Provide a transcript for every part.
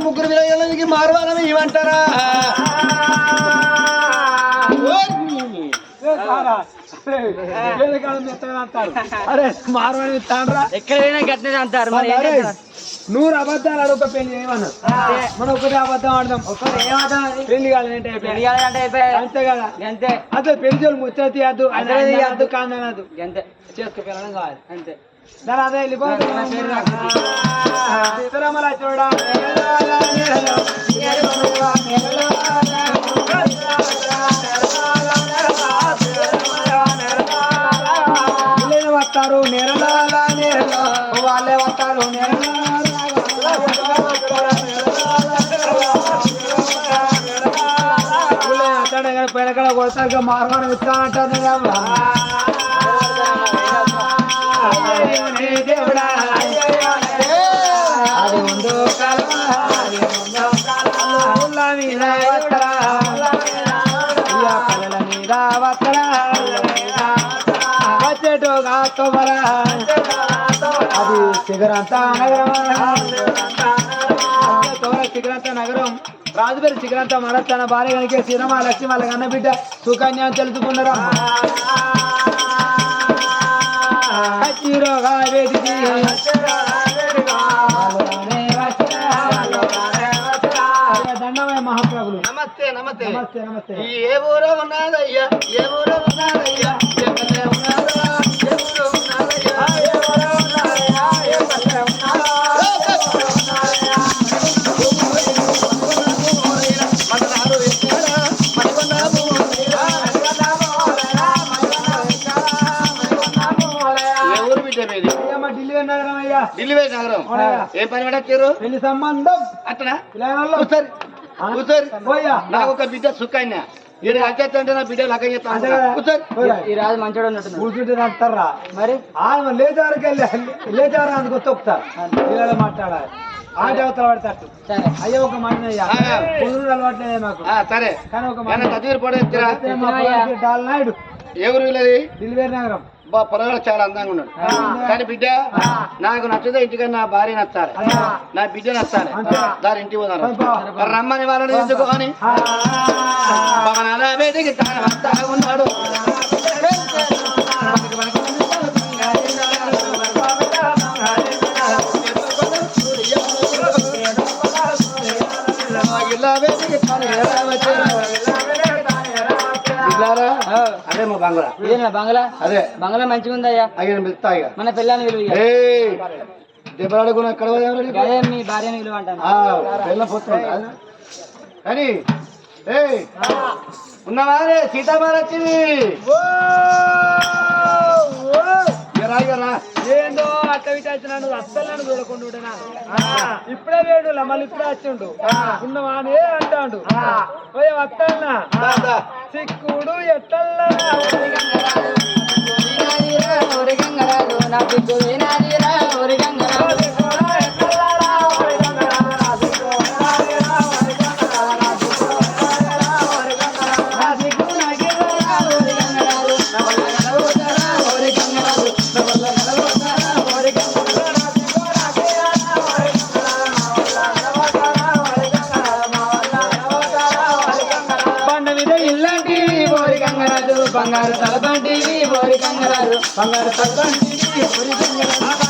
ముగ్గురు విలయాలకి మారవాలం ఇవ్వంటారా? అరే మారవాణి తాండ్రా ఎక్కడైనా గట్టినే అంటారు? నూరు అబద్ధాలు అడొక పెళ్ళి ఏమన్నా మనం ఒకటే అబద్ధం ఆడదాం. పెళ్ళి కాలేదంటే పెళ్ళి అయిపోయాయి. అంతే కదా? అంతే. అసలు పెళ్ళి చోళ్ళు ముచ్చట తీయద్దు. తీయద్దు. కాదనద్దు అంతే. చేసుకో పిల్లడం కావాలి అంతే. అదే సీతారామల చూడ వస్తారు నెరలాల నెరల వాళ్ళే వస్తారు పైన కడ కొడతారు మార్వాణం ఇస్తానంటారు దేవుడా. అది ఉందో కలవా, అది ఉందో కలవా. మీద వత్తరా, మీద వత్తరా, వచ్చేటోగా తొమరా, అది శిఖరంత నగరం శిఖరంత నగరం. రాజుపేరు శిఖరంత మన తన భార్య కనుక శ్రీరమ లక్ష్మి వాళ్ళ కన్న బిడ్డ సుకన్య తెలుసుకున్నారా? దండమయ మహాప్రభులు నమస్తే నమస్తే. నమస్తే నమస్తే. ఏ ఊరో ఉన్నదయ్యా? ఏ ఊరో ఉన్నదయ్యా? ఢిల్లీ నగరం. ఏ పని పడచ్చారు పెళ్ళి సంబంధం. అట్లా. కూర్చోరు. కూర్చోరు. పోయా. నాకు ఒక బిడ్డ సుఖాన్య ఈడు అంటే నా బిడ్డ లగ్గం చెప్తాను. ఈ రాజు మంచోడు కూర్చుంటే నడతారా మరి? ఆయన లేచారికి వెళ్ళి లేచారు అందుకు తొక్కుతారు పిల్లలు మాట్లాడాలి. ఆట అవతల పడతాడు సరే. అయ్యో ఒక మాట అలవాట్లేదే మాకు. ఆ, సరే. కానీ ఒక మాట తదివీరు పొడ ఎత్తిరా అయితే మా పొలానికి డాల్ నాయుడు. ఏ ఊరు వీళ్ళది? నగరం. బా పొరగాడు చాలా అందంగా ఉన్నాడు. కానీ బిడ్డ నాకు నచ్చదే ఇంటికన్నా నా భార్య నచ్చాలి. నా బిడ్డ నచ్చాలి. దాని ఇంటికి పోదాను రమ్మని వాళ్ళని ఎందుకోని తాను ఉన్నాడు. ఇలా వేదికి తాను ఎలా? బంగ్లా. ఇదేనా బంగ్లా? అదే. బంగ్లా మంచిగా ఉందయ్యా? అయ్యను పిలుస్తా ఇక మన పిల్లని విలువ దెబ్బలాడుకున్న ఎక్కడ? అదే మీ భార్యని విలువ అంటాను. పోతుంది కానీ ఏయ్! ఉన్నావా రే? సీతామారచ్చింది ఏందో అట్ట విట వచ్చినాడు అస్సలు నన్ను చూడకుండా ఉండనా? ఇప్పుడే వేడు మళ్ళీ ఇప్పుడే వచ్చిండు. ఉన్నవా అని అంటాడు. పోయి వస్తానా సిక్కుడు ఎట్టల్లా గంగరాజు నా బిడ్డు గంగరాజు. బంగారు తలబంటివి ఓరి గంగరాజు బంగారు తలబంటివి ఓరి గంగరాజు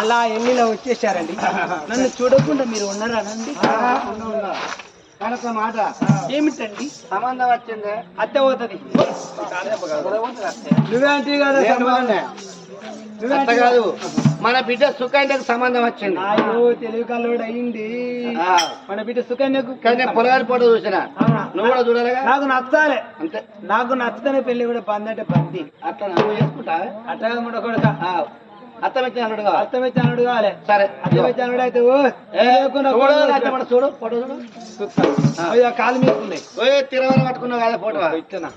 అలా ఎన్నిలో వచ్చేసారండి? నన్ను చూడకుండా మీరు ఉన్నారా నండి కనుక మాట. ఏమిటండి? సంబంధం వచ్చిందే. అత్తే పోతుంది. నువ్వేంటి కదా కాదు. మన బిడ్డ సుఖానికి సంబంధం వచ్చింది. తెలుగు కల్లోడు అయింది. మన బిడ్డ సుకన్యకు కానీ పొలగారి ఫోటో చూసిన? నువ్వు కూడా చూడాలిగా? నాకు నచ్చాలి. అంతే. నాకు నచ్చితేనే పెళ్ళి కూడా బంద్ అంటే బంది అట్లా నువ్వు చేసుకుంటా అట్టగా ఉండకూడదు అత్తం ఇచ్చిన అల్లుడు కావాలి. కావాలి. సరే. అనుడు అయితే చూడు, ఫోటో చూడు. ఫోటో కాలు మీద ఉన్నాయి ఓయ్ తిరవరం పట్టుకున్నావు కదా ఫోటో ఇట్టనా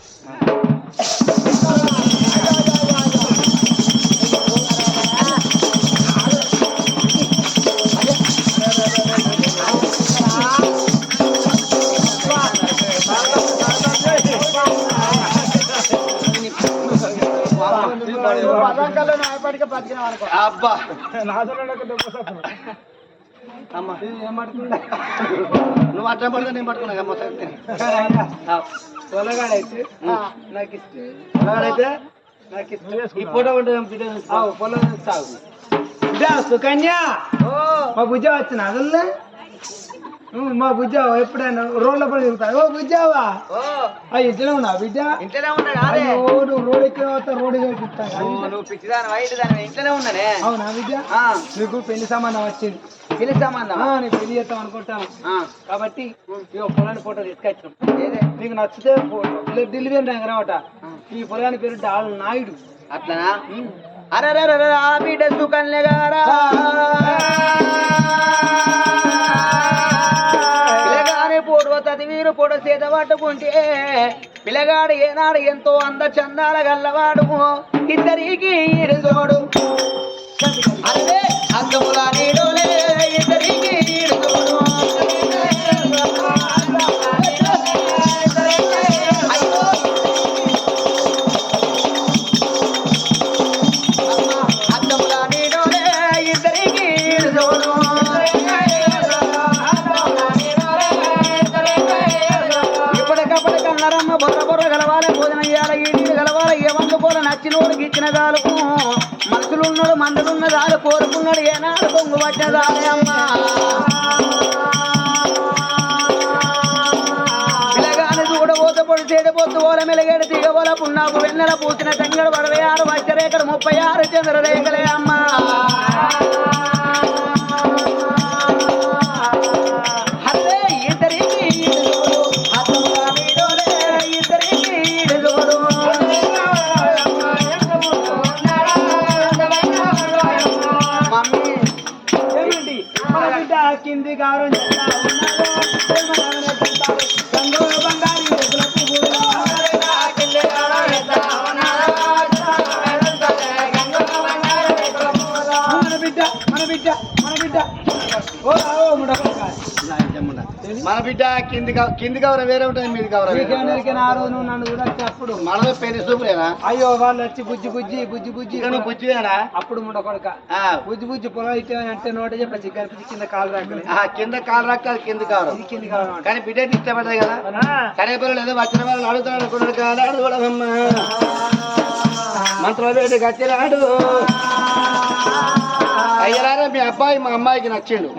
అబ్బా. అమ్మా. నువ్వు అట్లా పడుతుంది నేను పట్టుకున్నా అమ్మ సంగతి. పొలగాడైతే. నాకు ఇష్టం. పొలగాడైతే నాకు ఇష్టం. ఈ ఫోటో ఉంటుంది పొలం సాగు సుకన్య. మా బుజ్జ వచ్చిన అదల్లే. మా బుజ్జ ఎప్పుడైనా రోడ్ల పడి తిరుగుతాడు ఓ బుజ్జావా. ఓ, ఆ ఇంట్లో ఉన్నా బిడ్డ? ఇంట్లోనే ఉన్నా కాదే అయ్యో, నువ్వు రోడ్ ఎక్కిన తర్వాత రోడ్డు చూపిస్తాను నువ్వు పిచ్చిదాని వైట్ దాని ఇంట్లోనే ఉన్నానే? అవునా బిడ్డ? ఆ, నీకు పెళ్ళి సంబంధం వచ్చింది. సంబంధం ఆ, నీకు పెళ్ళి చేస్తాం అనుకుంటాను. ఆ, కాబట్టి ఇగో పొలాన్ని ఫోటో తీసుకొచ్చాం. నీకు నచ్చితే ఫోటో ఢిల్లీ రావట ఈ పొలాన్ని పేరు డాల్ నాయుడు. అట్లనా? అరే బిడ్డ సుకన్య పొడవ చదివీరు పిల్లగాడు ఏనాడు ఎంతో అంద చందాల గల్లవాడు ఇద్దరికి ఇరుదోడు అదే అందముల నీడోలే. వంద పోల నచ్చినోడికి ఇచ్చిన మనుషులున్నాడు మందులున్న దాలు కోరుకున్నాడు ఏనాడు పొంగు పట్టిన దాలే అమ్మా. పిల్లగాని పొడి ఓల మెలగేడు దిగబోల పున్నాకు వెన్నెల పూసిన తంగడు పడవే ఆరు వచ్చరేకడు ముప్పై ఆరు చంద్రరేఖలే అమ్మా. కింది కింది కింది కవర వేరే ఉంటుంది మీది కవర ఆ రోజు నువ్వు నన్ను చూడొచ్చు అప్పుడు. మనలో పెళ్ళి సూపులేనా అయ్యో వాళ్ళు వచ్చి బుజ్జి బుజ్జి బుజ్జి బుజ్జి. నువ్వు బుచ్చివేనా అప్పుడు ముడకొడక ఆ, బుజ్జి బుజ్జి పొలం ఇట్టే అంటే నోట చెప్పి చిగ్గర పిచ్చి కింద కాలు రాకలే. ఆ, కింద కాలు రాక కింది ఇది కింది కాలం కానీ బిడ్డ అయితే ఇష్టపడ్డాయి కదా సరే పిల్లలు ఏదో వచ్చిన వాళ్ళు అడుగుతాడు అనుకున్నాడు కదా అడుగుడమ్మా మంత్రాలు గచ్చినాడు అయ్యరారా మీ అబ్బాయి మా అమ్మాయికి నచ్చిండు.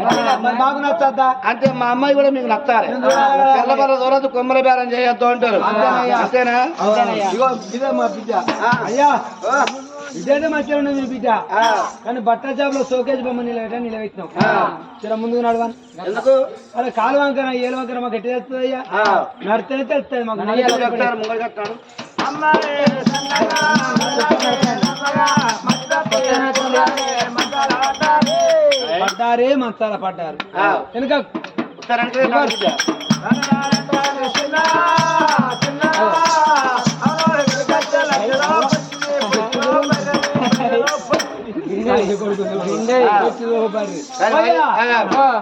నచ్చద్దా? అంటే మా అమ్మాయి కూడా మీకు నచ్చాలి. తెల్లబల్ల దూరదు కొమ్మల బేరం చేయొద్దు అంటారు. అంతేనా. ఇగో ఇదే మా బిడ్డ. అయ్యా బిడ్డ మంచిగా ఉన్నది మీ బిడ్డ? కానీ బట్టల షాప్లో షోకేజ్ బొమ్మ నిలబెట్ట నిలబెట్టినాం ఆ. చిర ముందుకు నడవని. ఎందుకు? అరే కాలు వంకర ఏలు వంకర మాకు ఎట్టి తెలుస్తుంది అయ్యా ఆ. నడితేనే తెలుస్తుంది. మాకు పడ్డారే మంచాల పడ్డారు. వెనుక.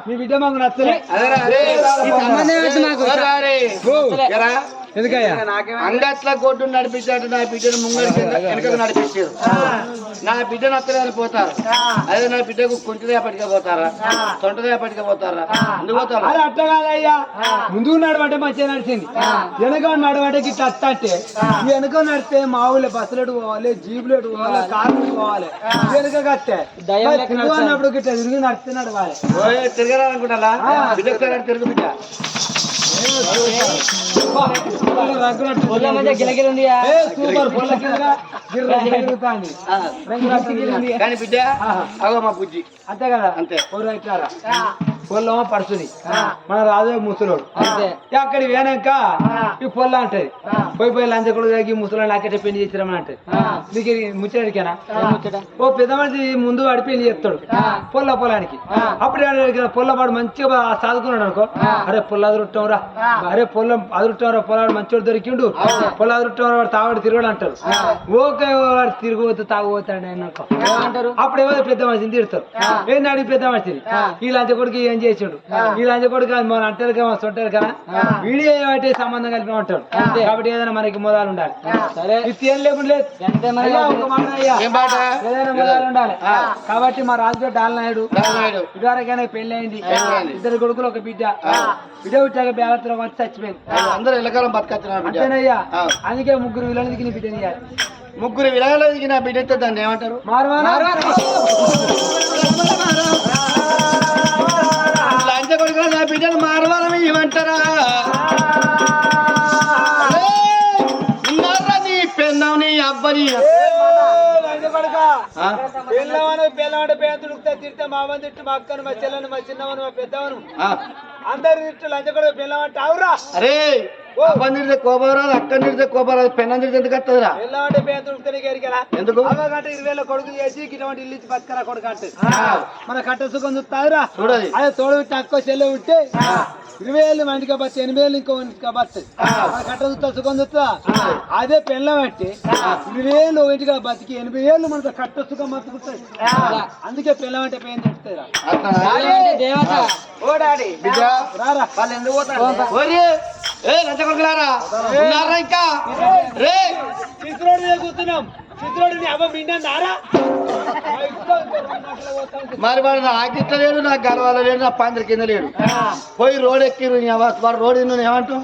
మీ బిడ్డ మాకు నచ్చలే. ఎందుకయ్యా? అంగట్ల కొట్టు నడిపించాడు నా బిడ్డను ముంగడికి వెనకకు నడిపించారు నా బిడ్డను అత్తగారు పోతారు? అదే నా బిడ్డకు కుంటిదే పట్టుక పోతారా? తొంటదే పట్టుక పోతారా? ఎందుకు పోతారా? అరే అట్లా కాదయ్యా. ముందుకు నడవంటే మంచిగా నడిచింది. వెనక నడవంటే ఇట్లా ఈ వెనక నడితే మా ఊళ్ళో బస్సులు ఎటు పోవాలి జీపులు ఎటు పోవాలి కార్లు పోవాలి? వెనక కట్టే. అన్నప్పుడు గిట్ట తిరిగి నడితే నడవాలి. ఓయ్ తిరగరాలనుకుంటా బిడ్డ ఒకసారి తిరుగు బిడ్డ? కానీ బిడ్డ అగో మా బుజ్జి. అంతే కదా? అంతే. రైట్లారా పొల్లమో పడుతుంది మన రాజు ముసలోడు. అక్కడికి పోయినాక ఈ పొల్ల అంటది. పోయి పోయి లంచకుడు దగ్గర ముసలోడు నాకైతే పెళ్ళి చేసిరమని అంటది. నీకు ముచ్చడికేనా ఓ పెద్ద మనిషి ముందు వాడి పెళ్ళి చేస్తాడు పొల్ల పొలానికి. అప్పుడు ఏమన్నా అడిగిన పొల్ల వాడు మంచిగా చదువుకున్నాడు అనుకో. అరే పొల్ల అదురుట్టం రా అరే పొలం అదురుట్టం రా పొలాడు మంచోడు దొరికిండు. పొల్ల అదురుట్టం వాడు తావాడు తిరగడు అంటారు. ఓకే వాడు తిరిగిపోతే తాగుపోతాడు ఆయన అనుకో. అంటారు అప్పుడు ఏమో పెద్ద మనిషిని తిడతారు. ఏంటి పెద్ద మనిషిని? ఈ లంచ కొడుకు ఏం చేసాడు ఈ లంచ కొడుకు మన అంటారు కదా సొంటారు కదా? వీడియో బట్టి సంబంధం కలిపి ఉంటాడు. కాబట్టి ఏదైనా మనకి మొదలు ఉండాలి. సరే. ఇది ఏం లేకుండా మరి మొదలు ఉండాలి. కాబట్టి మా రాజుగారు డాలనాయుడు రానాయుడు. ఇదివరకైనా పెళ్ళి అయింది. ఇద్దరు కొడుకులు ఒక బిడ్డ. బిడ్డ పుట్టాక బేలత్రం వచ్చి చచ్చిపోయింది. అందరూ ఎల్లకాలం బతకచ్చున్నారు బిడ్డ. అంతేనయ్యా. అందుకే ముగ్గురు వీళ్ళకి నీ బిడ్డని ఇయ్యాలి. ముగ్గురు విలగలకి నా బిడ్డ దాన్ని ఏమంటారు? మారవానా? లంచ కొడుకు నా బిడ్డను మారవాలని ఇవ్వంటారా నీ పెన్నావు నీ అబ్బని? పిల్లవను పిల్లవాడు పేద తుడుకుతా తిడితే మా తిట్టు మా అక్కను మా చెల్లెను మా చిన్నవను మా పెద్దవను. అందరు తిట్టు లంచగొడ పిల్లవంటే అవురా అరే అబ్బని తిడితే కోపరాదు అక్కని తిడితే కోపరాదు పెన్నం తిడితే ఎందుకు వస్తుందిరా పిల్లవాడి పేద తుడుకుతే నీకు ఎరికరా ఎందుకు? అవగంట ఇరవై కొడుకు చేసి ఇటువంటి ఇల్లు ఇచ్చి బతకరా కొడుకు అంటే? మన కట్ట సుఖం చూస్తావురా? చూడది. అదే తోడు అక్కో చెల్లె ఉంటే ఇరవై వేలు మంటికి బస్తా ఎనిమిది వేలు ఇంకో ఇంటికి బస్తాయి మన కట్ట చూస్తా సుఖం చూస్తా అదే పెళ్ళం అంటే ఇరవై వేలు ఇంటికి బతికి ఎనభై వేలు మనతో కట్ట సుఖం బతుకుతాయి. అందుకే పెళ్ళం అంటే పేరు తెస్తాయిరా అట్లా. దేవత. ఓ డాడీ. బిడ్డ. రారా వాళ్ళు ఎందుకు పోతారు? ఓరి. ఏ లంచ కొడుకులారా? ఉన్నారా ఇంకా? రే. కూర్చున్నాం. చిత్రోడిని అవ్వ మిండారా మరి వాడు నా ఆకిట్ల లేడు నా గర్వాల లేడు నా పందిరి కింద లేడు. పోయి రోడ్ ఎక్కిరు నీ అవ్వ వాడు రోడ్ నువ్వు ఏమంటావు?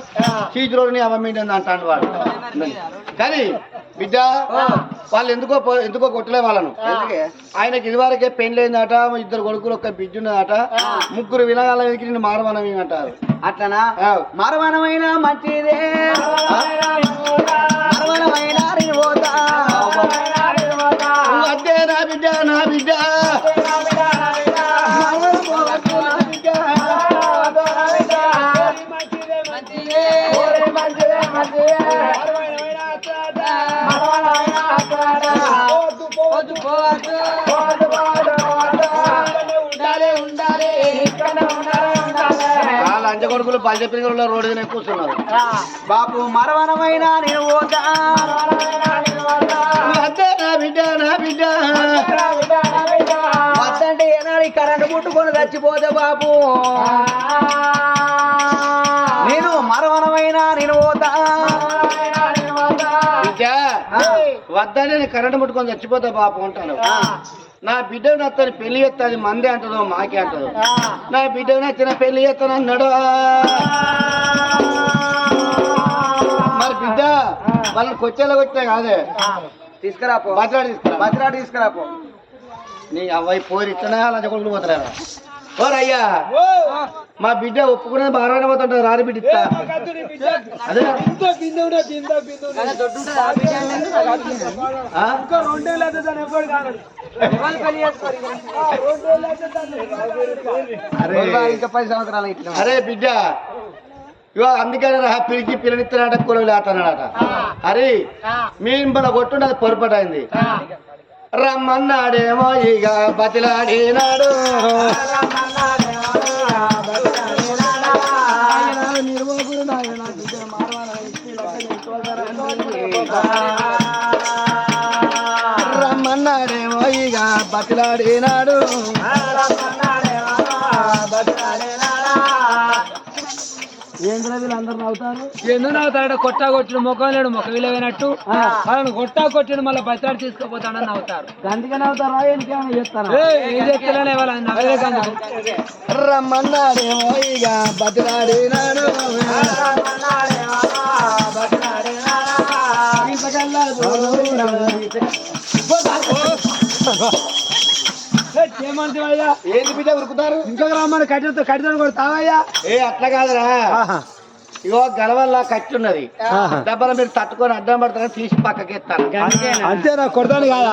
చీజ్ రోడ్ నీ అవ్వ మీండింది అంటాడు వాడు. కానీ బిడ్డ వాళ్ళు ఎందుకో ఎందుకో కొట్టలే వాళ్ళను. ఎందుకే? ఆయనకి ఇదివరకే పెళ్ళైందట ఇద్దరు కొడుకులు ఒక బిడ్డ ఉన్నదట ముగ్గురు వినగాలకి నిన్ను మారమనం అంటారు అట్లనా. మరవనమైన మంచిదే. మరవనమైన నేను పోతా. కొడుకులు పల్లె పిల్లలు రోడ్డు మీద కూర్చున్నారు బాపు మరవనమైన నేను పోతా. నువ్వు అద్దే నా బిడ్డ నా బిడ్డ. వద్దంటే ఏనాడు కరెంటు ముట్టుకొని చచ్చిపోతే బాపు నేను మరవనమైన నేను పోతా. బిడ్డ వద్దని నేను కరెంట్ ముట్టుకొని చచ్చిపోతా పాపం అంటాను. నా బిడ్డ నచ్చని పెళ్ళి చేస్తుంది మందే అంటదో మాకే అంటదో. నా బిడ్డ నచ్చిన పెళ్ళి చేస్తాను అన్నాడు మరి బిడ్డ వాళ్ళని కొచ్చేలా కొచ్చా కాదే? తీసుకురాపో. బతలాడి తీసుకురా. బతిరాడు తీసుకురాపో. నీ అవ్వాయి పోరి ఇచ్చినా లంచ కొడుకులు పోతారా ఓరయ్యా మా బిడ్డ ఒప్పుకునేది బాగా పోతుంటారు రాని బిడ్డ అరే. బిడ్డ. ఇగో అందుకని రా పిలిచి పిల్లనిస్తున్నాడట కులవి లేస్తున్నాడట అరే మీ ఇంబల కొట్టున్నది పొరపాటు అయింది రమ్మన్నాడేమో ఇక బతిలాడినాడు. రమ్మన్నాడేమో ఇక బతిలాడినాడు. ఎందుకు నవ్వుతాడు కొట్టా కొట్టిన ముఖం లేడు ముఖం విలువైనట్టు వాళ్ళని కొట్టా కొట్టిన మళ్ళీ బయట తీసుకుపోతాడని నవ్వుతారు. అందుకే నవ్వుతారా? ఇంకేమైనా చేస్తారా ఏయ్, ఏం వాళ్ళని నవ్వలేకందుకు రమ్మన్నాడేమో ఇక బతిలాడినాడు. ఇంతకల్లా ఏమంటే ఏంది బిడ్డ ఉరుకుతారు? ఇంకొక రమ్మని కట్టితో కట్టితో కూడా తావయ్యా? ఏ అట్లా కాదురా. ఇగో గలవల్లా కట్టి ఉన్నది దెబ్బలు మీరు తట్టుకొని అడ్డం పడతారని తీసి పక్కకి ఎత్తాను అంతేనా? కొడతాను కాదా.